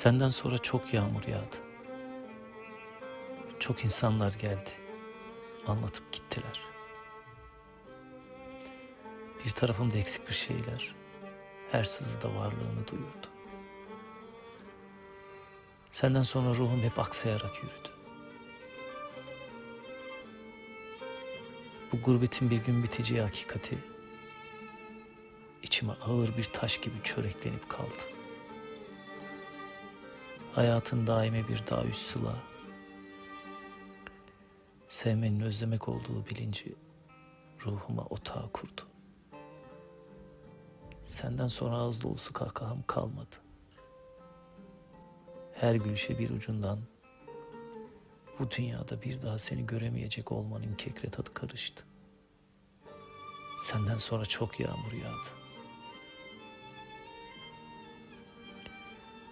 Senden sonra çok yağmur yağdı. Çok insanlar geldi. Anlatıp gittiler. Bir tarafımda eksik bir şeyler her sızıda varlığını duyurdu. Senden sonra ruhum hep aksayarak yürüdü. Bu gurbetin bir gün biteceği hakikati içime ağır bir taş gibi çöreklenip kaldı. Hayatın daime bir daha üst sıla. Sevmenin özlemek olduğu bilinci ruhuma otağı kurdu. Senden sonra ağız dolusu kahkaham kalmadı. Her gülüşe bir ucundan bu dünyada bir daha seni göremeyecek olmanın kekre tadı karıştı. Senden sonra çok yağmur yağdı.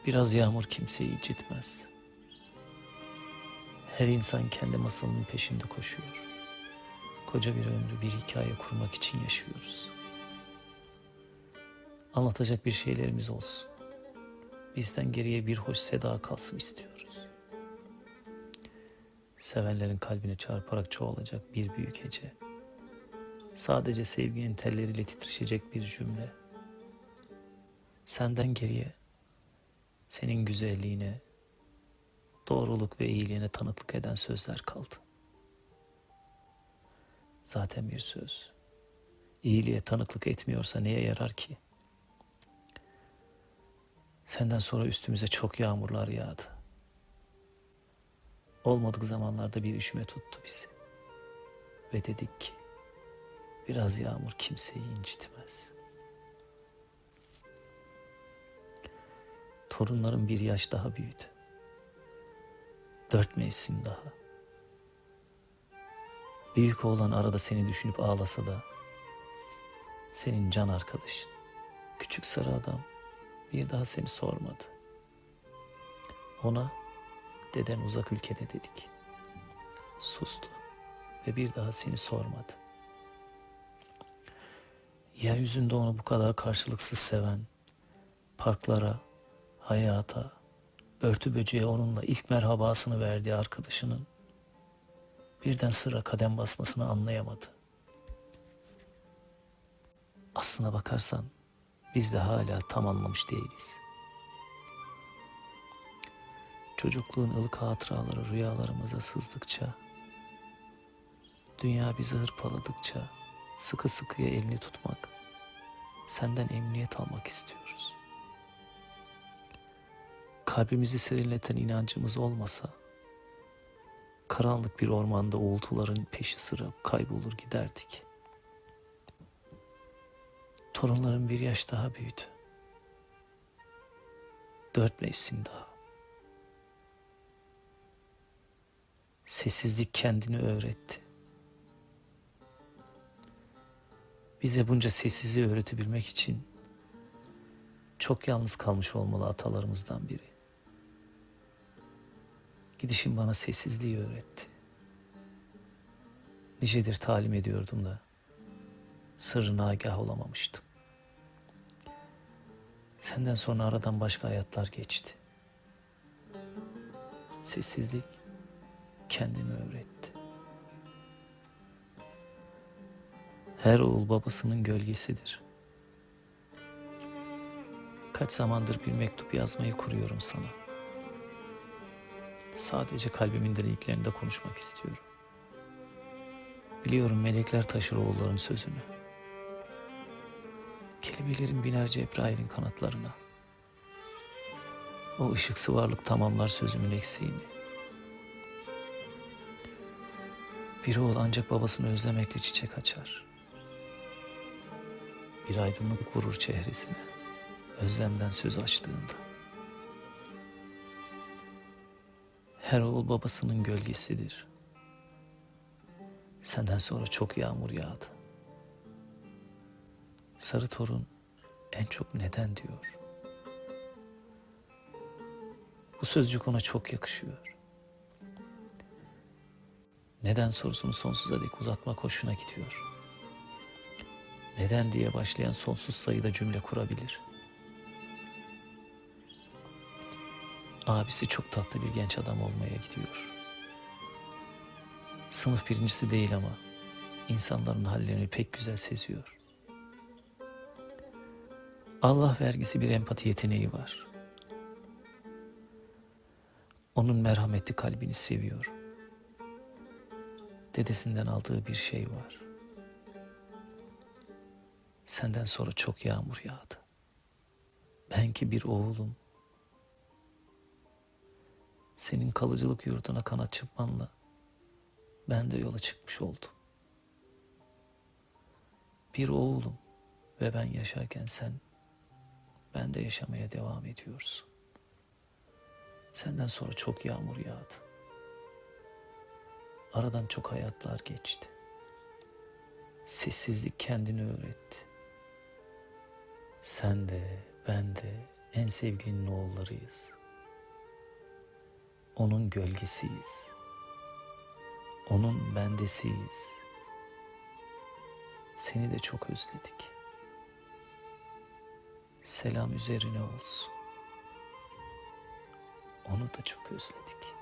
Biraz yağmur kimseyi incitmez. Her insan kendi masalının peşinde koşuyor. Koca bir ömrü bir hikaye kurmak için yaşıyoruz. Anlatacak bir şeylerimiz olsun. Bizden geriye bir hoş seda kalsın istiyoruz. Sevenlerin kalbine çarparak çoğalacak bir büyük hece. Sadece sevginin telleriyle titreşecek bir cümle. Senden geriye senin güzelliğine, doğruluk ve iyiliğine tanıklık eden sözler kaldı. Zaten bir söz. İyiliğe tanıklık etmiyorsa neye yarar ki? Senden sonra üstümüze çok yağmurlar yağdı. Olmadık zamanlarda bir üşüme tuttu bizi. Ve dedik ki biraz yağmur kimseyi incitmez. Torunlarım bir yaş daha büyüdü. Dört mevsim daha. Büyük oğlan arada seni düşünüp ağlasa da senin can arkadaşın, küçük sarı adam bir daha seni sormadı. Ona deden uzak ülkede dedik. Sustu ve bir daha seni sormadı. Yeryüzünde onu bu kadar karşılıksız seven, parklara, hayata, börtü böceğe onunla ilk merhabasını verdiği arkadaşının birden sıra kadem basmasını anlayamadı. Aslına bakarsan biz de hala tam anlamış değiliz. Çocukluğun ılık hatıraları rüyalarımıza sızdıkça, dünya bizi hırpaladıkça sıkı sıkıya elini tutmak, senden emniyet almak istiyoruz. Kalbimizi serinleten inancımız olmasa, karanlık bir ormanda uğultuların peşi sıra kaybolur giderdik. Torunlarım bir yaş daha büyüdü. Dört mevsim daha. Sessizlik kendini öğretti. Bize bunca sessizliği öğretebilmek için çok yalnız kalmış olmalı atalarımızdan biri. Gidişim bana sessizliği öğretti. Nicedir talim ediyordum da sırrına agah olamamıştım. Senden sonra aradan başka hayatlar geçti. Sessizlik kendini öğretti. Her oğul babasının gölgesidir. Kaç zamandır bir mektup yazmayı kuruyorum sana. Sadece kalbimin derinliklerinde konuşmak istiyorum. Biliyorum melekler taşır oğulların sözünü. Kelimelerin biner Cebrail'in kanatlarına. O ışıksı varlık tamamlar sözümün eksiğini. Bir oğul ancak babasını özlemekle çiçek açar. Bir aydınlık vurur çehresine, özlemden söz açtığında. Her oğul babasının gölgesidir. Senden sonra çok yağmur yağdı. Sarı torun en çok neden diyor. Bu sözcük ona çok yakışıyor. Neden sorusunu sonsuza dek uzatmak hoşuna gidiyor. Neden diye başlayan sonsuz sayıda cümle kurabilir. Abisi çok tatlı bir genç adam olmaya gidiyor. Sınıf birincisi değil ama insanların hallerini pek güzel seziyor. Allah vergisi bir empati yeteneği var. Onun merhametli kalbini seviyor. Dedesinden aldığı bir şey var. Senden sonra çok yağmur yağdı. Ben ki bir oğlum. Senin kalıcılık yurduna kanat çırpmanla ben de yola çıkmış oldum. Bir oğlum ve ben yaşarken sen ben de yaşamaya devam ediyorsun. Senden sonra çok yağmur yağdı. Aradan çok hayatlar geçti. Sessizlik kendini öğretti. Sen de ben de en sevgilinin oğullarıyız. Onun gölgesiyiz. Onun bendesiyiz. Seni de çok özledik. Selam üzerine olsun. Onu da çok özledik.